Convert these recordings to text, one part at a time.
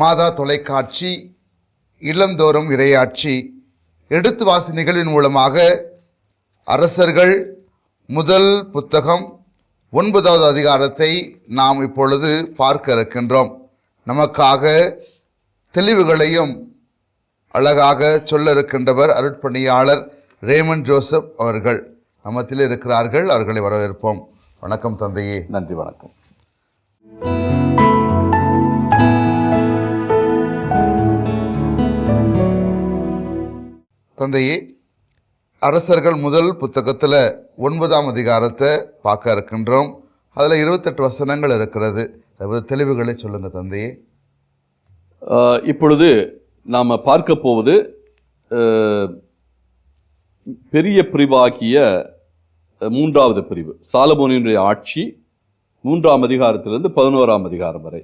மாதா தொலைக்காட்சி இல்லந்தோறும் இரையாட்சி எடுத்து வாசி நிகழ்வின் மூலமாக அரசர்கள் முதல் புத்தகம் ஒன்பதாவது அதிகாரத்தை நாம் இப்பொழுது பார்க்க இருக்கின்றோம். நமக்காக தெளிவுகளையும் அழகாக சொல்ல இருக்கின்றவர் அருட்பணியாளர் ரேமன் ஜோசப் அவர்கள். நமத்தில் இருக்கிறார்கள் அவர்களை வரவேற்போம். வணக்கம் தந்தையே. நன்றி வணக்கம். தந்தையே அரசர்கள் முதல் புத்தகத்தில் ஒன்பதாம் அதிகாரத்தை பார்க்க இருக்கின்றோம். அதில் இருபத்தெட்டு வசனங்கள் இருக்கிறது. அது தெளிவுகளை சொல்லுங்கள் தந்தையே. இப்பொழுது நாம் பார்க்க போவது பெரிய பிரிவாகிய மூன்றாவது பிரிவு. சாலமோனினுடைய ஆட்சி மூன்றாம் அதிகாரத்திலிருந்து பதினோராம் அதிகாரம் வரை.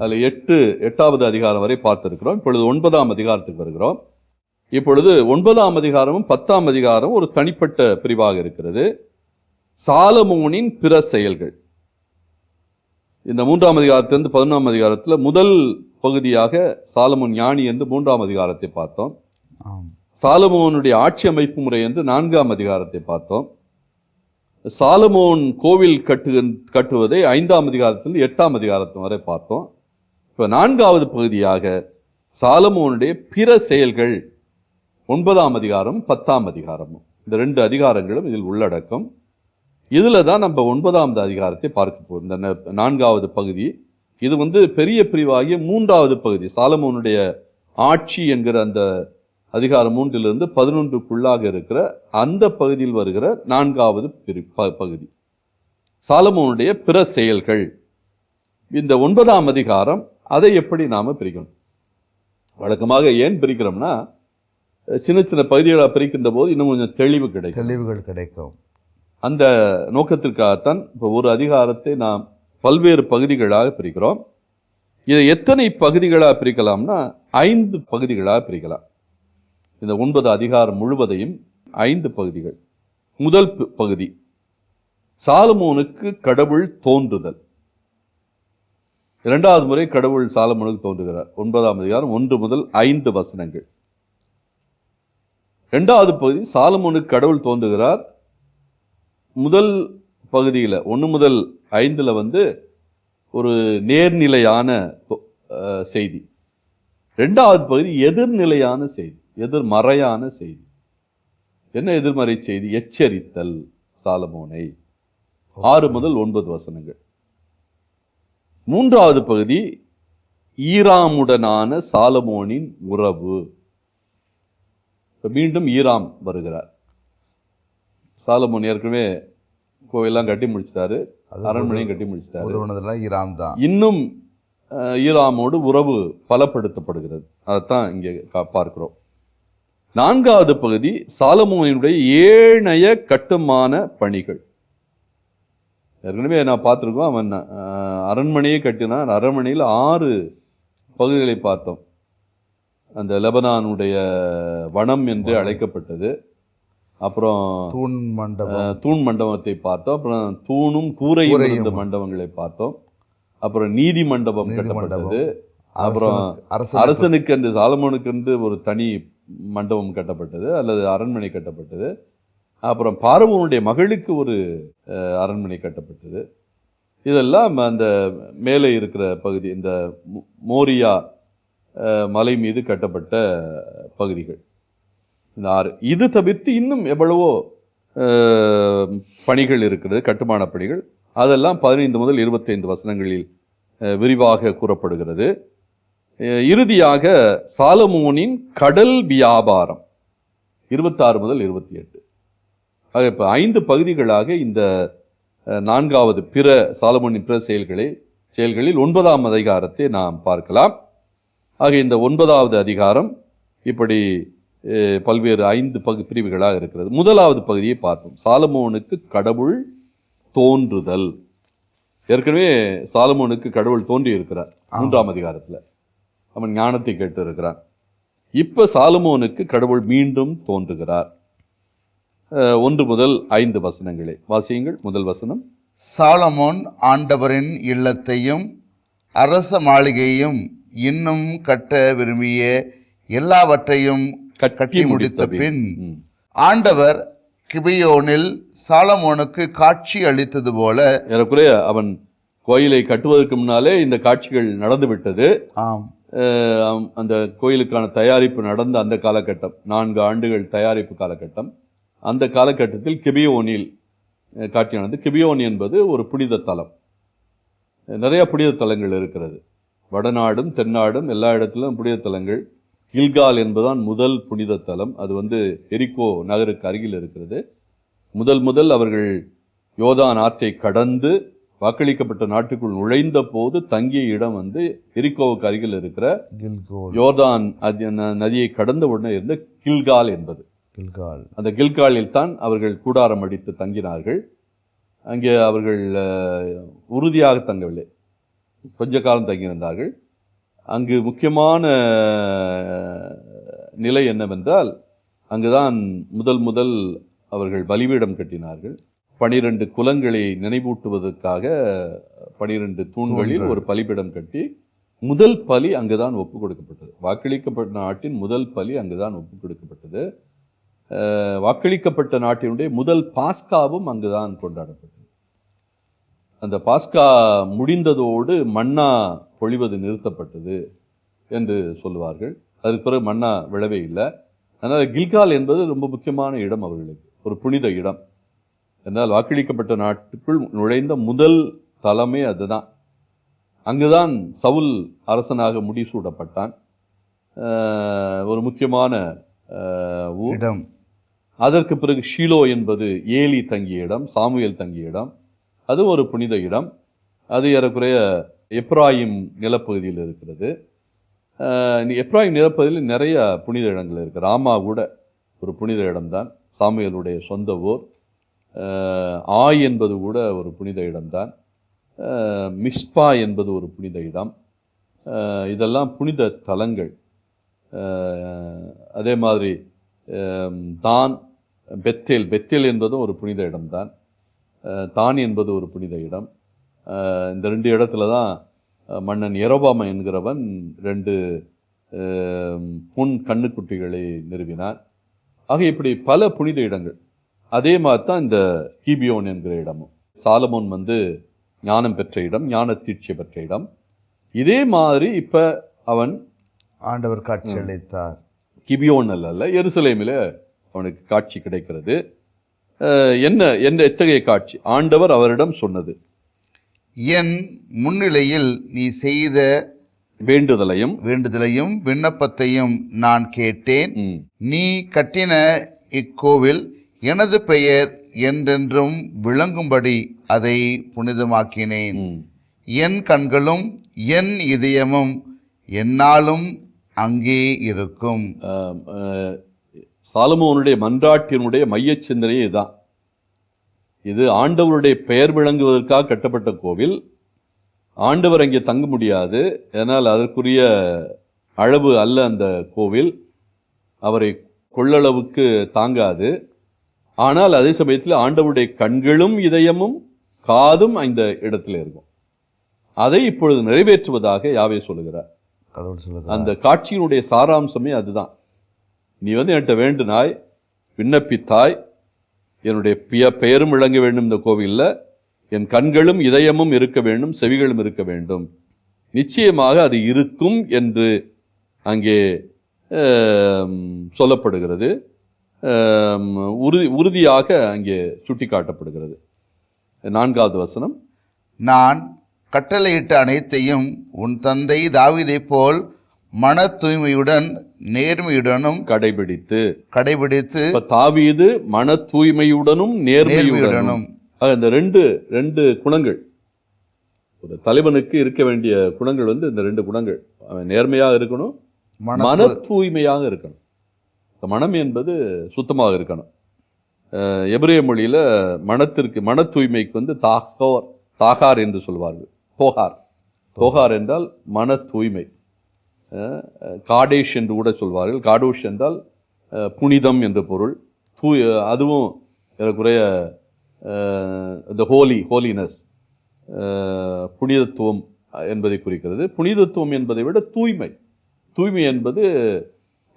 அதில் எட்டு எட்டாவது அதிகாரம் வரை பார்த்திருக்கிறோம். இப்பொழுது ஒன்பதாம் அதிகாரத்துக்கு வருகிறோம். இப்பொழுது ஒன்பதாம் அதிகாரமும் பத்தாம் அதிகாரம் ஒரு தனிப்பட்ட பிரிவாக இருக்கிறது. சாலமோனின் பிற செயல்கள். இந்த மூன்றாம் அதிகாரத்திலிருந்து பதினொன்றாம் அதிகாரத்தில் முதல் பகுதியாக சாலமோன் ஞானி என்று மூன்றாம் அதிகாரத்தை பார்த்தோம். சாலமோனுடைய ஆட்சி அமைப்பு முறை என்று நான்காம் அதிகாரத்தை பார்த்தோம். சாலமோன் கோவில் கட்டு கட்டுவதை ஐந்தாம் அதிகாரத்தில் எட்டாம் அதிகாரத்து வரை பார்த்தோம். இப்போ நான்காவது பகுதியாக சாலமோனுடைய பிற செயல்கள் ஒன்பதாம் அதிகாரம் பத்தாம் அதிகாரமும் இந்த ரெண்டு அதிகாரங்களும் இதில் உள்ளடக்கம். இதில் தான் நம்ம ஒன்பதாவது அதிகாரத்தை பார்க்க போகிறோம் இந்த நான்காவது பகுதி. இது வந்து பெரிய பிரிவாகிய மூன்றாவது பகுதி. சாலமோனுடைய ஆட்சி என்கிற அந்த அதிகாரம் மூன்றிலிருந்து பதினொன்றுக்குள்ளாக இருக்கிற அந்த பகுதியில் வருகிற நான்காவது பிரி ப- பகுதி. சாலமோனுடைய பிற செயல்கள். இந்த ஒன்பதாம் அதிகாரம் அதை எப்படி நாம் பிரிக்கணும்? வழக்கமாக ஏன் பிரிக்கிறோம்னா சின்ன சின்ன பகுதிகளாக பிரிக்கின்ற போது இன்னும் கொஞ்சம் தெளிவு கிடைக்கும். தெளிவுகள் கிடைக்கும். அந்த நோக்கத்திற்காகத்தான் இப்போ ஒரு அதிகாரத்தை நாம் பல்வேறு பகுதிகளாக பிரிக்கிறோம். இதை எத்தனை பகுதிகளாக பிரிக்கலாம்னா ஐந்து பகுதிகளாக பிரிக்கலாம். இந்த ஒன்பது அதிகாரம் முழுவதையும் ஐந்து பகுதிகள். முதல் பகுதி. சாலமோனுக்கு கடவுள் தோன்றுதல். இரண்டாவது முறை கடவுள் சாலமோனுக்கு தோன்றுகிறார். ஒன்பதாம் அதிகாரம் ஒன்று முதல் ஐந்து வசனங்கள். ரெண்டாவது பகுதி சாலமோனுக்கு கடவுள் தோன்றுகிறார். முதல் பகுதியில் ஒன்று முதல் ஐந்தில் வந்து ஒரு நேர்நிலையான செய்தி. ரெண்டாவது பகுதி எதிர்நிலையான செய்தி எதிர்மறையான செய்தி. என்ன எதிர்மறை செய்தி? எச்சரித்தல் சாலமோனை. ஆறு முதல் ஒன்பது வசனங்கள். மூன்றாவது பகுதி ஈராமுடனான சாலமோனின் உறவு. இப்ப மீண்டும் ஈராம் வருகிறார். சாலமோன் ஏற்கனவே கோவிலெல்லாம் கட்டி முடிச்சிட்டாரு. அரண்மனையும் கட்டி முடிச்சிட்டாரு. ஈராம் தான். இன்னும் ஈராமோடு உறவு பலப்படுத்தப்படுகிறது. அதைத்தான் இங்கே பார்க்கிறோம். நான்காவது பகுதி சாலமோனினுடைய ஏனைய கட்டுமான பணிகள். ஏற்கனவே நான் பார்த்துருக்கோம் அவன் அரண்மனையை கட்டினான். அரண்மனையில் ஆறு பகுதிகளை பார்த்தோம். அந்த லெபனானுடைய வனம் என்று அழைக்கப்பட்டது. அப்புறம் தூண் மண்டபம். தூண் மண்டபத்தை பார்த்தோம். அப்புறம் தூணும் கூரையும் இருந்த மண்டபங்களை பார்த்தோம். அப்புறம் நீதி மண்டபம் கட்டப்பட்டது. அப்புறம் அரசனுக்கு- என்று சாலமோனுக்கு என்று ஒரு தனி மண்டபம் கட்டப்பட்டது அல்லது அரண்மனை கட்டப்பட்டது. அப்புறம் பார்வோனுடைய மகளுக்கு ஒரு அரண்மனை கட்டப்பட்டது. இதெல்லாம் அந்த மேலே இருக்கிற பகுதி இந்த மோரியா மலை மீது கட்டப்பட்ட பகுதிகள். இந்த ஆறு. இது தவிர்த்து இன்னும் எவ்வளவோ பணிகள் இருக்கிறது கட்டுமான பணிகள். அதெல்லாம் பதினைந்து முதல் இருபத்தைந்து வசனங்களில் விரிவாக கூறப்படுகிறது. இறுதியாக சாலமோனின் கடல் வியாபாரம். இருபத்தாறு முதல் இருபத்தி எட்டு. ஆக இப்போ ஐந்து பகுதிகளாக இந்த நான்காவது பிற சாலமோனின் பிற செயல்களை செயல்களில் ஒன்பதாம் அதிகாரத்தை நாம் பார்க்கலாம். ஆக இந்த ஒன்பதாவது அதிகாரம் இப்படி பல்வேறு ஐந்து பகு பிரிவுகளாக இருக்கிறது. முதலாவது பகுதியை பார்ப்போம். சாலமோனுக்கு கடவுள் தோன்றுதல். ஏற்கனவே சாலமோனுக்கு கடவுள் தோன்றி இருக்கிறார் மூன்றாம் அதிகாரத்தில். அவன் ஞானத்தை கேட்டு இருக்கிறான் இப்ப சாலமோனுக்கு கடவுள் மீண்டும் தோன்றுகிறார். ஒன்று முதல் ஐந்து வசனங்களே. வாசியுங்கள் முதல் வசனம். சாலமோன் ஆண்டவரின் இல்லத்தையும் அரச மாளிகையும் இன்னும் கட்ட விரும்பிய எல்லாவற்றையும் கட்டி முடித்த பின். ஆண்டவர் கிபியோனில் சாலமோனுக்கு காட்சி அளித்தது போல ஏறக்குறைய அவன் கோயிலை கட்டுவதற்கு முன்னாலே இந்த காட்சிகள் நடந்து விட்டது ஆம் அந்த கோயிலுக்கான தயாரிப்பு நடந்த அந்த காலகட்டம் நான்கு ஆண்டுகள் தயாரிப்பு காலகட்டம். அந்த காலகட்டத்தில் கிபியோனில் அஹ், காட்சி நடந்து கிபியோன் என்பது ஒரு புனித தலம். நிறைய புனித தலங்கள் இருக்கிறது. வடநாடும் தென்னாடும் எல்லா இடத்திலும் புனித தலங்கள். கில்கால் என்பதுதான் முதல் புனித தலம். அது வந்து எரிக்கோ நகருக்கு அருகில் இருக்கிறது. முதல் முதல் அவர்கள் யோதான் ஆற்றை கடந்து வாக்களிக்கப்பட்ட நாட்டுக்குள் நுழைந்த போது தங்கிய இடம் வந்து எரிக்கோவுக்கு அருகில் இருக்கிற ந- நதியை கடந்த உடனே இருந்த கில்கால் என்பது. கில்கால். அந்த கில்காலில் தான் அவர்கள் கூடாரம் அடித்து தங்கினார்கள். அங்கே அவர்கள் உறுதியாக தங்கவில்லை. கொஞ்ச காலம் தங்கியிருந்தார்கள். அங்கு முக்கியமான நிலை என்னவென்றால் அங்குதான் முதல் முதல் அவர்கள் பலிபீடம் கட்டினார்கள். பனிரெண்டு குலங்களை நினைவூட்டுவதற்காக பனிரெண்டு தூண்களில் ஒரு பலிபீடம் கட்டி முதல் பலி அங்குதான் ஒப்பு கொடுக்கப்பட்டது. வாக்களிக்கப்பட்ட நாட்டின் முதல் பலி அங்குதான் ஒப்பு கொடுக்கப்பட்டது. வாக்களிக்கப்பட்ட நாட்டினுடைய முதல் பாஸ்காவும் அங்குதான் கொண்டாடப்பட்டது. அந்த பாஸ்கா முடிந்ததோடு மன்னா பொழிவது நிறுத்தப்பட்டது என்று சொல்லுவார்கள். அதுக்கு பிறகு மன்னா விழவே இல்லை. அதனால் கில்கால் என்பது ரொம்ப முக்கியமான இடம் அவர்களுக்கு. ஒரு புனித இடம். என்னால் வாக்களிக்கப்பட்ட நாட்டுக்குள் நுழைந்த முதல் தலமே அதுதான். அங்குதான் சவுல் அரசனாக முடிசூடப்பட்டான். ஒரு முக்கியமான இடம். அதற்கு பிறகு ஷீலோ என்பது ஏலி தங்கிய இடம் சாமுவேல் தங்கிய இடம். அது ஒரு புனித இடம். அது ஏறக்குறைய எப்ராயிம் நிலப்பகுதியில் இருக்கிறது. எப்ராயிம் நிலப்பகுதியில் நிறைய புனித இடங்கள் இருக்குது ராமா கூட ஒரு புனித இடம்தான். சாமியலுடைய சொந்த ஊர். ஆய் என்பது கூட ஒரு புனித இடம்தான். மிஸ்பா என்பது ஒரு புனித இடம். இதெல்லாம் புனித தலங்கள். அதே மாதிரி தான் பெத்தேல். பெத்தேல் என்பதும் ஒரு புனித இடம்தான். தான் என்பது ஒரு புனித இடம். இந்த ரெண்டு இடத்துல தான் மன்னன் எரோபாமா என்கிறவன் ரெண்டு பொன் கண்ணுக்குட்டிகளை நிறுவினான். ஆக இப்படி பல புனித இடங்கள். அதே மாதிரி தான் இந்த கீபியோன் என்கிற இடமும். சாலமோன் வந்து ஞானம் பெற்ற இடம் ஞான தீட்சை பெற்ற இடம். இதே மாதிரி இப்போ அவன் ஆண்டவர் காட்சி அளித்தார். கிபியோன் அல்ல எருசலேமில் அவனுக்கு காட்சி கிடைக்கிறது. என்ன என்ன எத்தகைய காட்சி? ஆண்டவர் அவரிடம் சொன்னது. என் முன்னிலையில் நீ செய்த வேண்டுதலையும் வேண்டுதலையும் விண்ணப்பத்தையும் நான் கேட்டேன். நீ கட்டின இக்கோவில் எனது பெயர் என்றென்றும் விளங்கும்படி அதை புனிதமாக்கினேன். என் கண்களும் என் இதயமும் என்னாலும் அங்கே இருக்கும். சாலமோனுடைய மன்றாட்டினுடைய மையச் சிந்தனை இதுதான். இது ஆண்டவருடைய பெயர் விளங்குவதற்காக கட்டப்பட்ட கோவில். ஆண்டவர் அங்கே தங்க முடியாது. ஏனால் அதற்குரிய அளவு அல்ல அந்த கோவில். அவரை கொள்ளளவுக்கு தாங்காது. ஆனால் அதே சமயத்தில் ஆண்டவருடைய கண்களும் இதயமும் காதும் அந்த இடத்துல இருக்கும். அதை இப்பொழுது நிறைவேற்றுவதாக யாவே சொல்லுகிறார். அந்த காட்சியினுடைய சாராம்சமே அதுதான். நீ வந்து என்கிட்ட வேண்டுனாய் விண்ணப்பித்தாய் என்னுடைய பிய பெயரும் விளங்க வேண்டும் இந்த கோவிலில் என் கண்களும் இதயமும் இருக்க வேண்டும் செவிகளும் இருக்க வேண்டும். நிச்சயமாக அது இருக்கும் என்று அங்கே சொல்லப்படுகிறது. உறுதி உறுதியாக அங்கே சுட்டிக்காட்டப்படுகிறது. நான்காவது வசனம். நான் கட்டளையிட்ட அனைத்தையும் உன் தந்தை தாவிதை போல் மன தூய்மையுடன் நேர்மையுடனும் கடைபிடித்து. கடைபிடித்து தாவீது மன தூய்மையுடனும் நேர்மையுடனும். இந்த ரெண்டு ரெண்டு குணங்கள். ஒரு தலைவனுக்கு இருக்க வேண்டிய குணங்கள் வந்து இந்த ரெண்டு குணங்கள். அவன் நேர்மையாக இருக்கணும் மன தூய்மையாக இருக்கணும். இந்த மனம் என்பது சுத்தமாக இருக்கணும். எபிரேய மொழியில் மனத்திற்கு மன தூய்மைக்கு வந்து தாகோர் தாகார் என்று சொல்வார்கள். தோகார். தோகார் என்றால் மன தூய்மை. காடேஷ் என்று கூட சொல்வார்கள். காடோஷ் என்றால் புனிதம் என்று பொருள். தூய் அதுவும் ஏறக்குறைய த ஹோலி ஹோலினஸ் புனிதத்துவம் என்பதை குறிக்கிறது. புனிதத்துவம் என்பதை விட தூய்மை. தூய்மை என்பது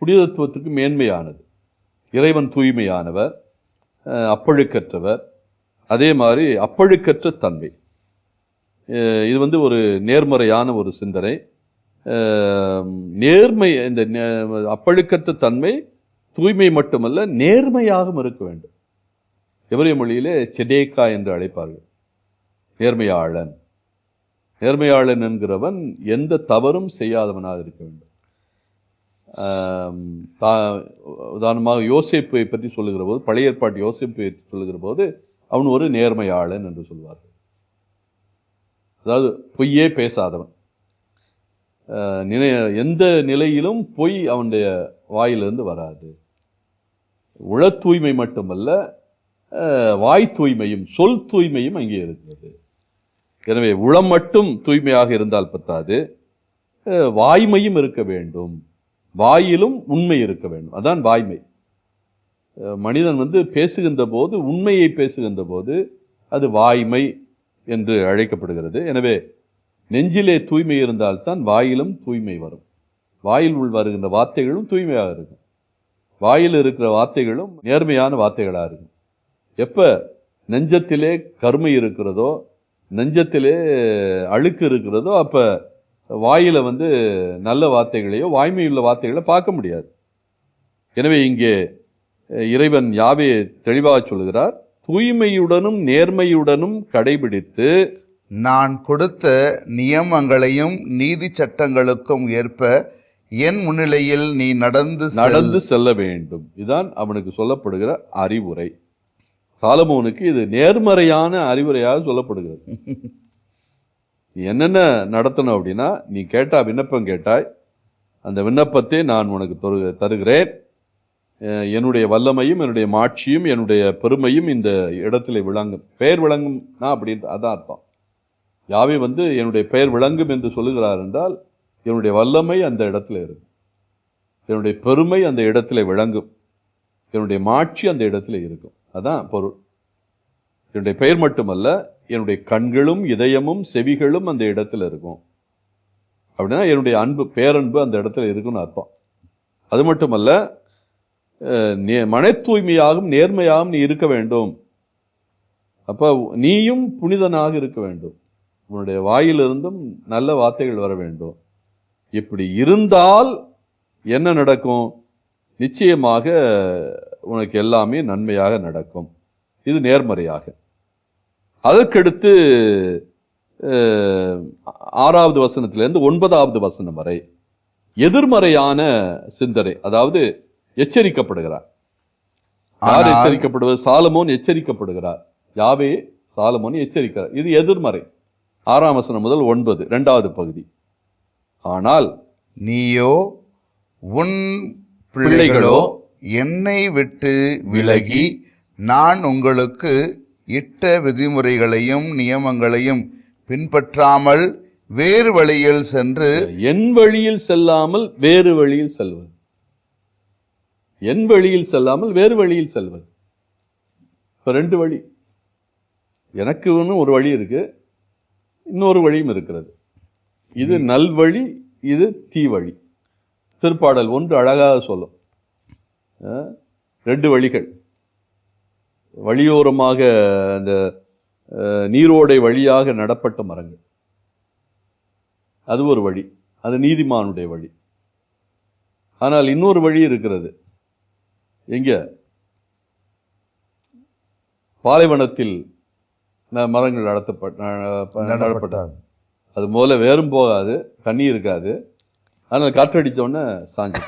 புனிதத்துவத்துக்கு மேன்மையானது. இறைவன் தூய்மையானவர் அப்பழுக்கற்றவர். அதே மாதிரி அப்பழுக்கற்ற தன்மை. இது வந்து ஒரு நேர்மறையான ஒரு சிந்தனை. நேர்மை இந்த நே- அப்பழுக்கற்ற தன்மை தூய்மை மட்டுமல்ல நேர்மையாகவும் இருக்க வேண்டும். எவரிய மொழியிலே செடேக்கா என்று அழைப்பார்கள். நேர்மையாளன். நேர்மையாளன் என்கிறவன் எந்த தவறும் செய்யாதவனாக இருக்க வேண்டும். தா- உதாரணமாக யோசிப்பை பற்றி சொல்லுகிற போது பழைய ஏற்பாட்டு யோசிப்பை பற்றி சொல்லுகிற போது அவன் ஒரு நேர்மையாளன் என்று சொல்வார்கள். அதாவது பொய்யே பேசாதவன். நினை எந்த நிலையிலும் பொய் அவனுடைய வாயிலிருந்து வராது. உள தூய்மை மட்டுமல்ல வாய் தூய்மையும் சொல் தூய்மையும் அங்கே இருக்கிறது. எனவே உளம் மட்டும் தூய்மையாக இருந்தால் பத்தாது. வாய்மையும் இருக்க வேண்டும். வாயிலும் உண்மை இருக்க வேண்டும். அதான் வாய்மை. மனிதன் வந்து பேசுகின்ற போது உண்மையை பேசுகின்ற போது அது வாய்மை என்று அழைக்கப்படுகிறது. எனவே நெஞ்சிலே தூய்மை இருந்தால்தான் வாயிலும் தூய்மை வரும். வாயில் உள் வருகின்ற வார்த்தைகளும் தூய்மையாக இருக்கும். வாயில் இருக்கிற வார்த்தைகளும் நேர்மையான வார்த்தைகளாக இருக்கும். எப்போ நெஞ்சத்திலே கருமை இருக்கிறதோ நெஞ்சத்திலே அழுக்கு இருக்கிறதோ அப்போ வாயில் வந்து நல்ல வார்த்தைகளையோ வாய்மையுள்ள வார்த்தைகளை பார்க்க முடியாது. எனவே இங்கே இறைவன் யாவே தெளிவாக சொல்கிறார்? தூய்மையுடனும் நேர்மையுடனும் கடைபிடித்து நான் கொடுத்த நியமங்களையும் நீதி சட்டங்களுக்கும் ஏற்ப என் முன்னிலையில் நீ நடந்து நடந்து செல்ல வேண்டும். இதுதான் அவனுக்கு சொல்லப்படுகிற அறிவுரை. சாலமோனுக்கு இது நேர்மறையான அறிவுரையாக சொல்லப்படுகிறது. நீ என்னென்ன நடத்தணும் அப்படின்னா நீ கேட்டா விண்ணப்பம் கேட்டாய். அந்த விண்ணப்பத்தை நான் உனக்கு தரு தருகிறேன். என்னுடைய வல்லமையும் என்னுடைய மாட்சியும் என்னுடைய பெருமையும் இந்த இடத்துல விளங்கும். பெயர் விளங்கும்னா அப்படின்னு அதான் அர்த்தம். யாவே வந்து என்னுடைய பெயர் விளங்கும் என்று சொல்லுகிறார் என்றால் என்னுடைய வல்லமை அந்த இடத்துல இருக்கும். என்னுடைய பெருமை அந்த இடத்துல விளங்கும். என்னுடைய மாட்சி அந்த இடத்துல இருக்கும். அதான் பொருள். என்னுடைய பெயர் மட்டுமல்ல என்னுடைய கண்களும் இதயமும் செவிகளும் அந்த இடத்துல இருக்கும். அப்படின்னா என்னுடைய அன்பு பேரன்பு அந்த இடத்துல இருக்குன்னு அர்த்தம். அது மட்டுமல்ல நே- மன தூய்மையாகவும் நேர்மையாகவும் நீ இருக்க வேண்டும். அப்போ நீயும் புனிதனாக இருக்க வேண்டும். உன்னுடைய வாயிலிருந்தும் நல்ல வார்த்தைகள் வர வேண்டும். இப்படி இருந்தால் என்ன நடக்கும்? நிச்சயமாக உனக்கு எல்லாமே நன்மையாக நடக்கும். இது நேர்மறையாக. அதற்கடுத்து ஆறாவது வசனத்திலிருந்து ஒன்பதாவது வசனம் வரை எதிர்மறையான சிந்தனை அதாவது எச்சரிக்கப்படுகிறார். யார் எச்சரிக்கப்படுவது? சாலமோன் எச்சரிக்கப்படுகிறார். யாவே சாலமோன் எச்சரிக்கிறார். இது எதிர்மறை. ஆறாம் வசனம் முதல் ஒன்பது இரண்டாவது பகுதி. ஆனால் நீயோ உன் பிள்ளைகளோ என்னை விட்டு விலகி நான் உங்களுக்கு இட்ட விதிமுறைகளையும் நியமங்களையும் பின்பற்றாமல் வேறு வழியில் சென்று என் வழியில் செல்லாமல் வேறு வழியில் செல்வது. என் வழியில் செல்லாமல் வேறு வழியில் செல்வது. இப்போ ரெண்டு வழி. எனக்கு ஒன்று ஒரு வழி இருக்கு. இன்னொரு வழியும் இருக்கிறது. இது நல்வழி இது தீவழி. திருப்பாடல் ஒன்று அழகாக சொல்லும். ரெண்டு வழிகள். வழியோரமாக அந்த நீரோடை வழியாக நடப்பட்ட மரங்கள். அது ஒரு வழி. அது நீதிமானுடைய வழி. ஆனால் இன்னொரு வழி இருக்கிறது. எங்க? பாலைவனத்தில் மரங்கள் நடத்தப்பட்ட நடப்பட்ட நடப்பட்டார் அது முதல்ல வேறும் போகாது தண்ணி இருக்காது. ஆனால் காற்றடிச்ச உடனே சாஞ்சு.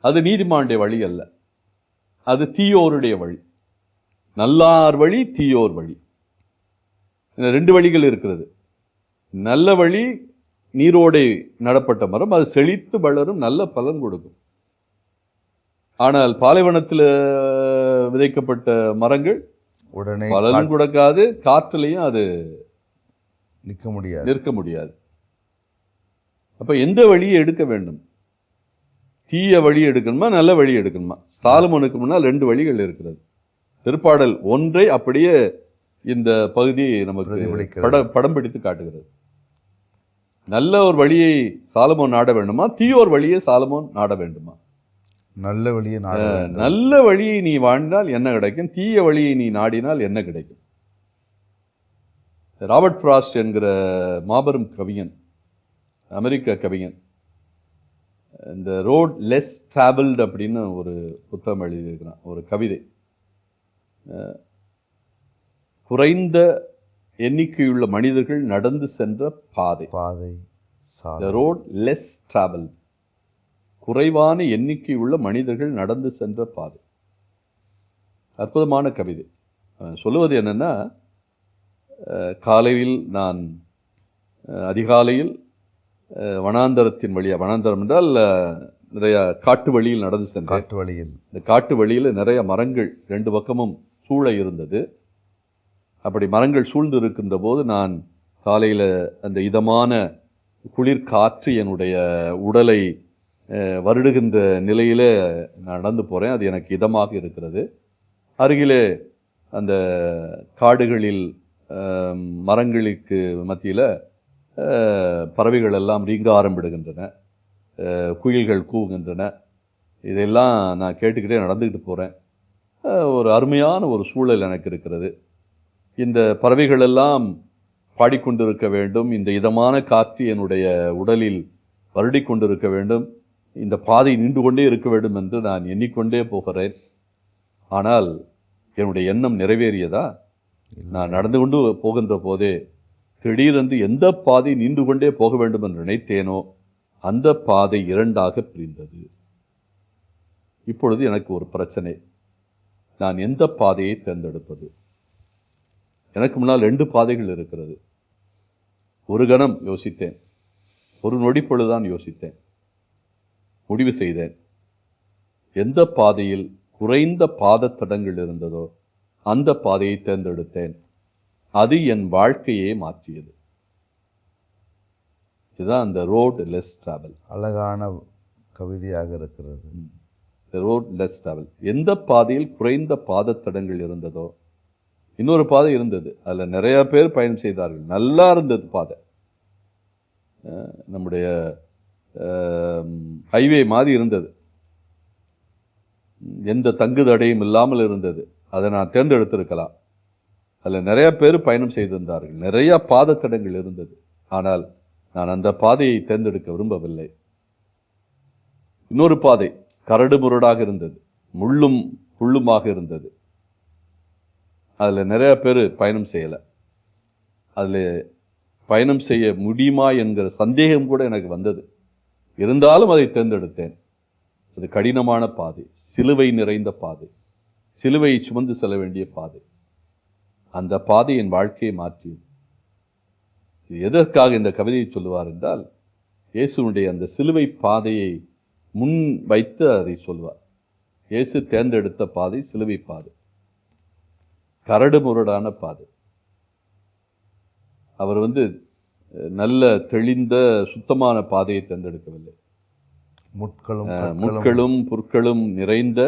அது நீதிமானுடைய வழி அல்ல. அது தீயோருடைய வழி. நல்லார் வழி தீயோர் வழி. இந்த ரெண்டு வழிகள் இருக்கிறது. நல்ல வழி நீரோடை நடப்பட்ட மரம். அது செழித்து வளரும் நல்ல பலன் கொடுக்கும். ஆனால் பாலைவனத்தில் விதைக்கப்பட்ட மரங்கள் உடனே பலன் கொடுக்காது காற்றுலையும் அது நிற்க முடியாது. நிற்க முடியாது. அப்ப எந்த வழியை எடுக்க வேண்டும்? தீய வழி எடுக்கணுமா நல்ல வழி எடுக்கணுமா? சாலமோனுக்கு முன்னால் ரெண்டு வழிகள் இருக்கிறது. திருப்பாடல் ஒன்றை அப்படியே இந்த பகுதி நமக்கு. பட படம் பிடித்து காட்டுகிறது. நல்ல ஒரு வழியை சாலமோன் நாட வேண்டுமா? தீயோர் வழியை சாலமோன் நாட வேண்டுமா? நல்ல வழியை. நல்ல வழியை நீ வாழ்ந்தால் என்ன கிடைக்கும்? தீய வழியை நீ நாடினால் என்ன கிடைக்கும்? ராபர்ட் ஃப்ராஸ்ட் என்கிற மாபெரும் கவிஞன் அமெரிக்க கவிஞன் இந்த ரோட் லெஸ் டிராவல்டு அப்படின்னு ஒரு புத்தகம் எழுதியிருக்கிறான் ஒரு கவிதை. குறைந்த எண்ணிக்கையுள்ள மனிதர்கள் நடந்து சென்ற பாதை. பாதை ரோட் லெஸ் டிராவல் குறைவான எண்ணிக்கை உள்ள மனிதர்கள் நடந்து சென்ற பாதை. அற்புதமான கவிதை. சொல்லுவது என்னன்னா காலையில் நான் அதிகாலையில் வனாந்தரத்தின் வழியா வனாந்தரம் என்றால் நிறைய காட்டு வழியில் நடந்து சென்றேன். காட்டு வழியில். இந்த காட்டு வழியில் நிறைய மரங்கள் ரெண்டு பக்கமும் சூழ இருந்தது. அப்படி மரங்கள் சூழ்ந்து இருக்கின்ற போது நான் காலையில் அந்த இதமான குளிர் காற்று என்னுடைய உடலை வருடுகின்ற நிலையிலே நான் நடந்து போகிறேன் அது எனக்கு இதமாக இருக்கிறது. அருகிலே அந்த காடுகளில் மரங்களுக்கு மத்தியில் பறவைகள் எல்லாம் ரீங்க ஆரம்பிடுகின்றன. குயில்கள் கூவுகின்றன. இதெல்லாம் நான் கேட்டுக்கிட்டே நடந்துக்கிட்டு போகிறேன் ஒரு அருமையான ஒரு சூழல் எனக்கு இருக்கிறது. இந்த பறவைகள் எல்லாம் பாடிக்கொண்டிருக்க வேண்டும். இந்த இதமான காற்று என்னுடைய உடலில் வருடிக்கொண்டிருக்க வேண்டும். இந்த பாதை நின்று கொண்டே இருக்க வேண்டும் என்று நான் எண்ணிக்கொண்டே போகிறேன். ஆனால் என்னுடைய எண்ணம் நிறைவேறியதா? நான் நடந்து கொண்டு போகின்ற போதே திடீரென்று எந்த பாதை நின்று கொண்டே போக வேண்டும் என்று நினைத்தேனோ அந்த பாதை இரண்டாக பிரிந்தது. இப்பொழுது எனக்கு ஒரு பிரச்சனை. நான் எந்த பாதையை தேர்ந்தெடுப்பது? எனக்கு முன்னால் ரெண்டு பாதைகள் இருக்கிறது. ஒரு கணம் யோசித்தேன். ஒரு நொடி பொழுதுதான் யோசித்தேன். முடிவு செய்தேன். எந்த பாதையில் குறைந்த பாதத்தடங்கள் இருந்ததோ அந்த பாதையை தேர்ந்தெடுத்தேன். அது என் வாழ்க்கையே மாற்றியது. இதுதான் அந்த ரோடு லெஸ் டிராவல் அழகான கவிதையாக இருக்கிறது. ரோட் லெஸ் டிராவல் எந்த பாதையில் குறைந்த பாதத்தடங்கள் இருந்ததோ இன்னொரு பாதை இருந்தது. அதில் நிறைய பேர் பயணம் செய்தார்கள். நல்லா இருந்தது பாதை. நம்முடைய ஹைவே மாதிரி இருந்தது. எந்த தங்கு தடையும் இல்லாமல் இருந்தது. அதை நான் தேர்ந்தெடுத்திருக்கலாம். அதில் நிறைய பேர் பயணம் செய்திருந்தார்கள். நிறைய பாதத்தடங்கள் இருந்தது. ஆனால் நான் அந்த பாதையை தேர்ந்தெடுக்க விரும்பவில்லை. இன்னொரு பாதை கரடு முரடாக இருந்தது. முள்ளும் புல்லுமாக இருந்தது. அதில் நிறைய பேர் பயணம் செய்யலை. அதில் பயணம் செய்ய முடியுமா என்கிற சந்தேகம் கூட எனக்கு வந்தது. இருந்தாலும் அதை தேர்ந்தெடுத்தேன். அது கடினமான பாதை சிலுவை நிறைந்த பாதை சிலுவையை சுமந்து செல்ல வேண்டிய பாதை. அந்த பாதை என் வாழ்க்கையை மாற்றியது. எதற்காக இந்த கவிதையை சொல்லுவார் என்றால் இயேசுனுடைய அந்த சிலுவை பாதையை முன் வைத்து அதை சொல்வார். இயேசு தேர்ந்தெடுத்த பாதை சிலுவை பாதை. கரடு முரடான பாதை. அவர் வந்து நல்ல தெளிந்த சுத்தமான பாதையை தேர்ந்தெடுக்கவில்லை. முட்களும் முட்களும் புற்களும் நிறைந்த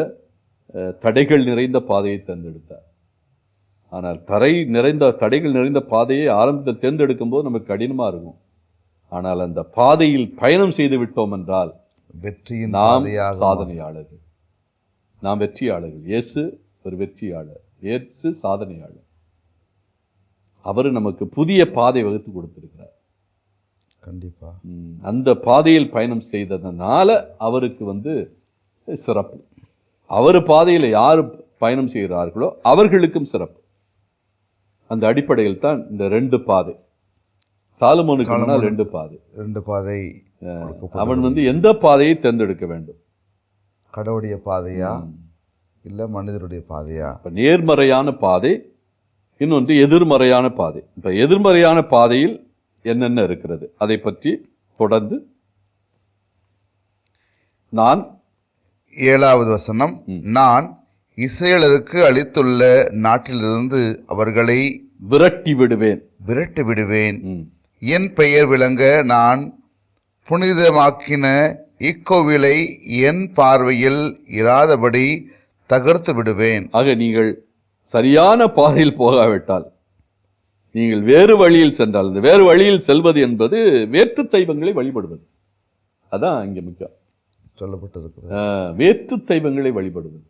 தடைகள் நிறைந்த பாதையை தேர்ந்தெடுத்தார். ஆனால் தரை நிறைந்த தடைகள் நிறைந்த பாதையை ஆரம்பத்தில் தேர்ந்தெடுக்கும் போது நமக்கு கடினமாக இருக்கும். ஆனால் அந்த பாதையில் பயணம் செய்து விட்டோம் என்றால் வெற்றியின் நாம் சாதனையாளர்கள். நாம் வெற்றியாளர்கள். இயேசு ஒரு வெற்றியாளர். இயேசு சாதனையாளர். அவர் நமக்கு புதிய பாதை வகுத்து கொடுத்திருக்கிறார். கண்டிப்பா. ம், அந்த பாதையில் பயணம் செய்ததுனால அவருக்கு வந்து சிறப்பு. அவர் பாதையில் யார் பயணம் செய்கிறார்களோ அவர்களுக்கும் சிறப்பு. அந்த அடிப்படையில் தான் இந்த ரெண்டு பாதை. சாலமோனுக்கு ரெண்டு பாதை. ரெண்டு பாதை. அவன் வந்து எந்த பாதையை தேர்ந்தெடுக்க வேண்டும்? கடவுளுடைய பாதையா? இல்ல மனிதருடைய பாதையா? இப்போ நேர்மறையான பாதை இன்னொன்று எதிர்மறையான பாதை. இப்போ எதிர்மறையான பாதையில் என்னென்ன இருக்கிறது? அதை பற்றி தொடர்ந்து நான் ஏழாவது வசனம் நான் இஸ்ரேலருக்கு அளித்துள்ள நாட்டிலிருந்து அவர்களை விரட்டி விடுவேன். விரட்டி விடுவேன். என் பெயர் விளங்க நான் புனிதமாக்கின இக்கோவிலை என் பார்வையில் இராதபடி தகர்த்து விடுவேன். ஆக நீங்கள் சரியான பாதையில் போகாவிட்டால் நீங்கள் வேறு வழியில் சென்றால் இந்த வேறு வழியில் செல்வது என்பது வேற்று தெய்வங்களை வழிபடுவது. அதான் இங்க முக்கியம். சொல்லப்பட்டிருக்கிறது ஆஹ், வேற்று தெய்வங்களை வழிபடுவது.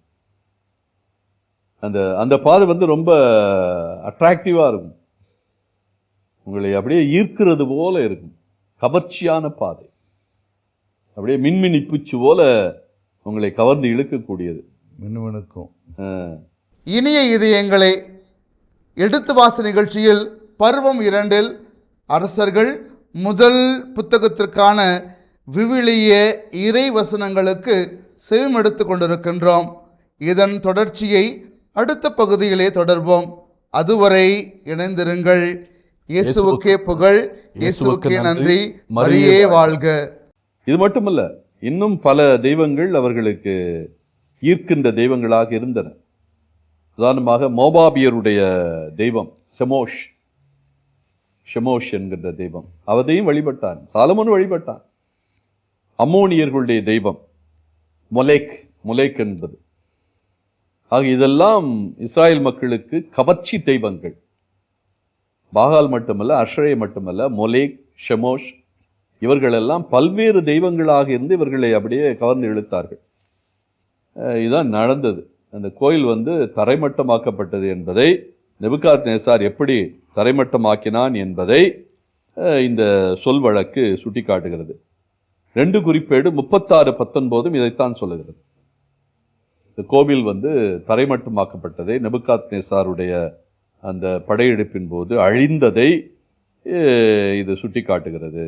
அந்த அந்த பாதை வந்து ரொம்ப அட்ராக்டிவாக இருக்கும். உங்களை அப்படியே ஈர்க்கிறது போல இருக்கும். கவர்ச்சியான பாதை. அப்படியே மின்மினி பூச்சி போல உங்களை கவர்ந்து இழுக்கக்கூடியது. மினுமினுக்கும். இனிய இதயங்களை எடுத்து வாச நிகழ்ச்சியில் பருவம் இரண்டில் அரசர்கள் முதல் புத்தகத்திற்கான விவிலிய இறை வசனங்களுக்கு செவிமடுத்து கொண்டிருக்கின்றோம். இதன் தொடர்ச்சியை அடுத்த பகுதியிலே தொடர்வோம். அதுவரை இணைந்திருங்கள். இயேசுவுக்கே புகழ். இயேசுவுக்கே நன்றி. மரியே வாழ்க. இது மட்டுமல்ல இன்னும் பல தெய்வங்கள் அவர்களுக்கு ஈர்க்கின்ற தெய்வங்களாக இருந்தன. உதாரணமாக மோபாபியருடைய தெய்வம் செமோஷ். ஷெமோஷ் என்கின்ற தெய்வம். அவதையும் வழிபட்டான். சாலமோன் வழிபட்டான். அம்மோனியர்களுடைய தெய்வம். மொலேக் முலேக் என்பது. ஆக இதெல்லாம் இஸ்ராயல் மக்களுக்கு கவர்ச்சி தெய்வங்கள். பாகால் மட்டுமல்ல அஷ்ரே மட்டுமல்ல மொலேக் ஷெமோஷ் இவர்களெல்லாம் பல்வேறு தெய்வங்களாக இருந்து இவர்களை அப்படியே கவர்ந்து இழுத்தார்கள். இதுதான் நடந்தது. அந்த கோயில் வந்து தரைமட்டமாக்கப்பட்டது என்பதை நெபுகாத் நேசார் எப்படி தரைமட்டமாக்கினான் என்பதை இந்த சொல் வழக்கு சுட்டிக்காட்டுகிறது. ரெண்டு குறிப்பேடு முப்பத்தாறு பத்தொன்பதும் இதைத்தான் சொல்லுகிறது. இந்த கோவில் வந்து தரைமட்டமாக்கப்பட்டதை நெபுகாத் நேசாருடைய அந்த படையெடுப்பின் போது அழிந்ததை இது சுட்டிக்காட்டுகிறது.